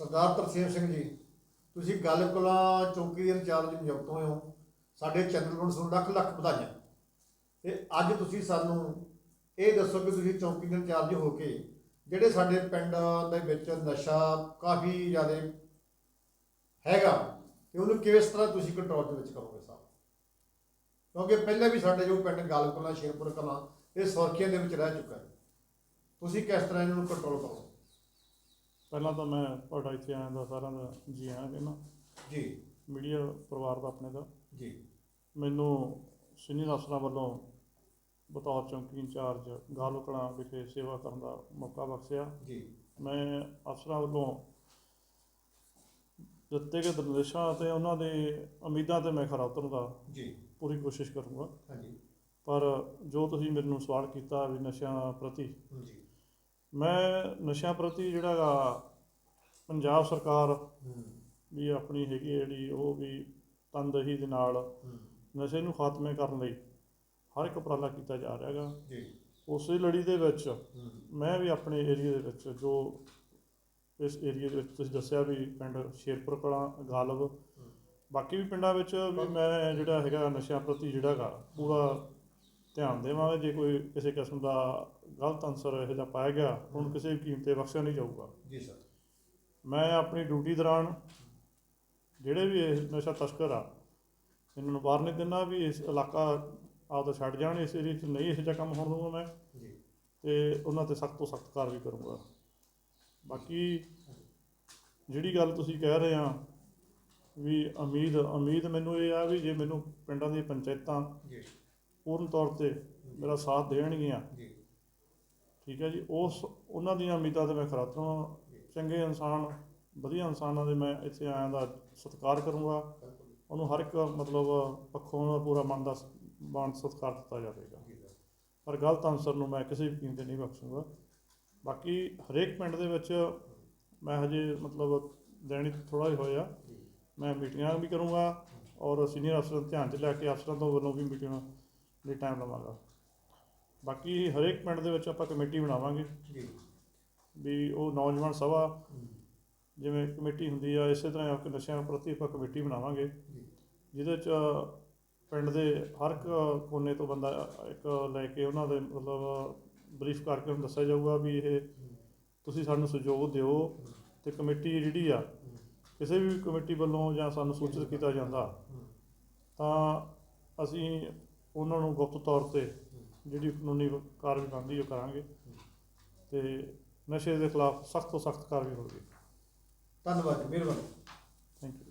ਸਰਦਾਰ ਤਰਸੇਮ ਸਿੰਘ ਜੀ, ਤੁਸੀਂ ਗੱਲ ਕਲਾਂ ਚੌਕੀ ਦੇ ਇੰਚਾਰਜ ਨਿਯੁਕਤ ਹੋਏ ਹੋ। ਸਾਡੇ ਚੈਨਲ ਨੂੰ ਤੁਹਾਨੂੰ ਲੱਖ ਲੱਖ ਵਧਾਈਆਂ। ਤੇ ਅੱਜ ਤੁਸੀਂ ਸਾਨੂੰ ਇਹ ਦੱਸੋ ਕਿ ਤੁਸੀਂ ਚੌਕੀ ਦੇ ਇੰਚਾਰਜ ਹੋ ਕੇ ਜਿਹੜੇ ਸਾਡੇ ਪਿੰਡ ਦੇ ਵਿੱਚ ਨਸ਼ਾ ਕਾਫੀ ਜ਼ਿਆਦਾ ਹੈਗਾ, ਤੇ ਉਹਨੂੰ ਕਿਸ ਤਰ੍ਹਾਂ ਤੁਸੀਂ ਕੰਟਰੋਲ ਦੇ ਵਿੱਚ ਕਰੋਗੇ ਸਾਹਿਬ ਕਿਉਂਕਿ ਪਹਿਲਾਂ ਵੀ ਸਾਡੇ ਜੋ ਪਿੰਡ ਗੱਲ ਸ਼ੇਰਪੁਰ ਕਲਾਂ, ਇਹ ਸੁਰਖੀਆਂ ਦੇ ਵਿੱਚ ਰਹਿ ਚੁੱਕਾ ਹੈ। ਤੁਸੀਂ ਕਿਸ ਤਰ੍ਹਾਂ ਇਹਨਾਂ ਨੂੰ ਕੰਟਰੋਲ ਕਰੋਗੇ? ਪਹਿਲਾਂ ਤਾਂ ਮੈਂ ਤੁਹਾਡਾ ਇੱਥੇ ਆਇਆਂ ਦਾ ਸਾਰਿਆਂ ਦਾ ਜੀ ਆਇਆਂ ਕਹਿੰਦਾ ਜੀ। ਮੀਡੀਆ ਪਰਿਵਾਰ ਦਾ ਆਪਣੇ ਦਾ। ਜੀ। ਮੈਨੂੰ ਸੀਨੀਅਰ ਅਫਸਰਾਂ ਵੱਲੋਂ ਬਤੌਰ ਚੌਂਕੀ ਇੰਚਾਰਜ ਗਾਲੋਕਣਾ ਵਿਖੇ ਸੇਵਾ ਕਰਨ ਦਾ ਮੌਕਾ ਬਖਸ਼ਿਆ। ਜੀ। ਮੈਂ ਅਫਸਰਾਂ ਵੱਲੋਂ ਦਿੱਤੇ ਗਏ ਨਿਰਦੇਸ਼ਾਂ ਅਤੇ ਉਹਨਾਂ ਦੇ ਉਮੀਦਾਂ ਤੇ ਮੈਂ ਖਰਾ ਉਤਰਨ ਦਾ ਜੀ। ਪੂਰੀ ਕੋਸ਼ਿਸ਼ ਕਰੂੰਗਾ। ਹਾਂਜੀ। ਪਰ ਜੋ ਤੁਸੀਂ ਮੈਨੂੰ ਸਵਾਲ ਕੀਤਾ ਵੀ ਨਸ਼ਿਆਂ ਪ੍ਰਤੀ ਜੀ ਮੈਂ ਨਸ਼ਿਆਂ ਪ੍ਰਤੀ ਜਿਹੜਾ ਗਾ ਪੰਜਾਬ ਸਰਕਾਰ ਵੀ ਆਪਣੀ ਹੈਗੀ ਹੈ ਜਿਹੜੀ ਉਹ ਵੀ ਤਨਦੇਹੀ ਦੇ ਨਾਲ ਨਸ਼ੇ ਨੂੰ ਖਾਤਮੇ ਕਰਨ ਲਈ ਹਰ ਇੱਕ ਉਪਰਾਲਾ ਕੀਤਾ ਜਾ ਰਿਹਾ ਹੈਗਾ। ਜੀ। ਉਸੇ ਲੜੀ ਦੇ ਵਿੱਚ ਮੈਂ ਵੀ ਆਪਣੇ ਏਰੀਆ ਦੇ ਵਿੱਚ ਜੋ ਇਸ ਏਰੀਆ ਦੇ ਵਿੱਚ ਤੁਸੀਂ ਦੱਸਿਆ ਵੀ ਪਿੰਡ ਸ਼ੇਰਪੁਰ ਕਲਾਂ ਗਾਲਬ ਬਾਕੀ ਵੀ ਪਿੰਡਾਂ ਵਿੱਚ ਵੀ ਮੈਂ ਜਿਹੜਾ ਹੈਗਾ ਨਸ਼ਿਆਂ ਪ੍ਰਤੀ ਜਿਹੜਾ ਹੈਗਾ ਪੂਰਾ ਧਿਆਨ ਦੇਵਾਂਗਾ ਜੇ ਕੋਈ ਕਿਸੇ ਕਿਸਮ ਦਾ ਗਲਤ ਅਨਸਰ ਇਹੋ ਜਿਹਾ ਪਾਇਆ ਗਿਆ ਹੁਣ ਕਿਸੇ ਵੀ ਕੀਮਤ ਤੇ ਬਖਸ਼ਿਆ ਨਹੀਂ ਜਾਊਗਾ। ਜੀ ਸਰ। ਮੈਂ ਆਪਣੀ ਡਿਊਟੀ ਦੌਰਾਨ ਜਿਹੜੇ ਵੀ ਇਹ ਨਸ਼ਾ ਤਸਕਰ ਆ ਇਹਨਾਂ ਨੂੰ ਵਾਰਨਿੰਗ ਦਿੰਦਾ ਵੀ ਇਸ ਇਲਾਕਾ ਆਪਦਾ ਛੱਡ ਜਾਣ ਇਸ ਏਰੀਏ 'ਚ ਨਹੀਂ ਇਹੋ ਜਿਹਾ ਕੰਮ ਹੋਣ ਦੂੰਗਾ ਮੈਂ। ਜੀ। ਤੇ ਉਹਨਾਂ ਤੇ ਸਖਤ ਤੋਂ ਸਖਤ ਕਾਰਵਾਈ ਕਰੂੰਗਾ। ਬਾਕੀ ਜਿਹੜੀ ਗੱਲ ਤੁਸੀਂ ਕਹਿ ਰਹੇ ਆ ਵੀ ਉਮੀਦ ਉਮੀਦ ਮੈਨੂੰ ਇਹ ਆ ਵੀ ਜੇ ਮੈਨੂੰ ਪਿੰਡਾਂ ਦੀਆਂ ਪੰਚਾਇਤਾਂ ਜੀ। ਪੂਰਨ ਤੌਰ ਤੇ ਮੇਰਾ ਸਾਥ ਦੇਣਗੀਆਂ। ਜੀ। ਠੀਕ ਹੈ ਜੀ ਉਸ ਉਹਨਾਂ ਦੀਆਂ ਉਮੀਦਾਂ ਤੇ ਮੈਂ ਖਰਾ ਉਤਰਾਂ। ਚੰਗੇ ਇਨਸਾਨ ਵਧੀਆ ਇਨਸਾਨਾਂ ਦੇ ਮੈਂ ਇੱਥੇ ਆਇਆਂ ਦਾ ਸਤਿਕਾਰ ਕਰੂੰਗਾ। ਉਹਨੂੰ ਹਰ ਇੱਕ ਮਤਲਬ ਪੱਖੋਂ ਉਹਦਾ ਪੂਰਾ ਮਨ ਦਾ ਮਾਨ ਸਤਿਕਾਰ ਦਿੱਤਾ ਜਾਵੇਗਾ। ਪਰ ਗਲਤ ਅਨਸਰ ਨੂੰ ਮੈਂ ਕਿਸੇ ਵੀ ਕੀਮਤ ਨਹੀਂ ਬਖਸ਼ੂੰਗਾ। ਬਾਕੀ ਹਰੇਕ ਪਿੰਡ ਦੇ ਵਿੱਚ ਮੈਂ ਹਜੇ ਮਤਲਬ ਦੇਣੀ ਥੋੜਾ ਹੀ ਹੋਇਆ। ਮੈਂ ਮੀਟਿੰਗਾਂ ਵੀ ਕਰੂੰਗਾ ਔਰ ਸੀਨੀਅਰ ਅਫਸਰਾਂ ਧਿਆਨ 'ਚ ਲੈ ਕੇ ਅਫਸਰਾਂ ਤੋਂ ਵੱਲੋਂ ਵੀ ਮੀਟਿੰਗ ਲਈ ਟਾਈਮ ਲਵਾਂਗਾ। ਬਾਕੀ ਹਰੇਕ ਪਿੰਡ ਦੇ ਵਿੱਚ ਆਪਾਂ ਕਮੇਟੀ ਬਣਾਵਾਂਗੇ। ਜੀ। ਵੀ ਉਹ ਨੌਜਵਾਨ ਸਭਾ ਜਿਵੇਂ ਕਮੇਟੀ ਹੁੰਦੀ ਆ ਇਸੇ ਤਰ੍ਹਾਂ ਇੱਕ ਨਸ਼ਿਆਂ ਪ੍ਰਤੀ ਆਪਾਂ ਕਮੇਟੀ ਬਣਾਵਾਂਗੇ। ਜਿਹਦੇ ਚ ਪਿੰਡ ਦੇ ਹਰ ਇੱਕ ਕੋਨੇ ਤੋਂ ਬੰਦਾ ਇੱਕ ਲੈ ਕੇ ਉਹਨਾਂ ਦੇ ਮਤਲਬ ਬਰੀਫ ਕਰਕੇ ਉਹਨੂੰ ਦੱਸਿਆ ਜਾਊਗਾ ਵੀ ਇਹ ਤੁਸੀਂ ਸਾਨੂੰ ਸਹਿਯੋਗ ਦਿਓ ਤੇ ਕਮੇਟੀ ਜਿਹੜੀ ਆ ਕਿਸੇ ਵੀ ਕਮੇਟੀ ਵੱਲੋਂ ਜਾਂ ਸਾਨੂੰ ਸੂਚਿਤ ਕੀਤਾ ਜਾਂਦਾ ਤਾਂ ਅਸੀਂ ਉਹਨਾਂ ਨੂੰ ਗੁਪਤ ਤੌਰ ਤੇ ਜਿਹੜੀ ਕਾਨੂੰਨੀ ਕਾਰਵਾਈ ਬਣਦੀ ਉਹ ਕਰਾਂਗੇ। ਤੇ ਨਸ਼ੇ ਦੇ ਖਿਲਾਫ ਸਖਤ ਤੋਂ ਸਖਤ ਕਾਰਵਾਈ ਹੋਵੇਗੀ। ਧੰਨਵਾਦ ਮਿਹਰਬਾਨੀ। Thank you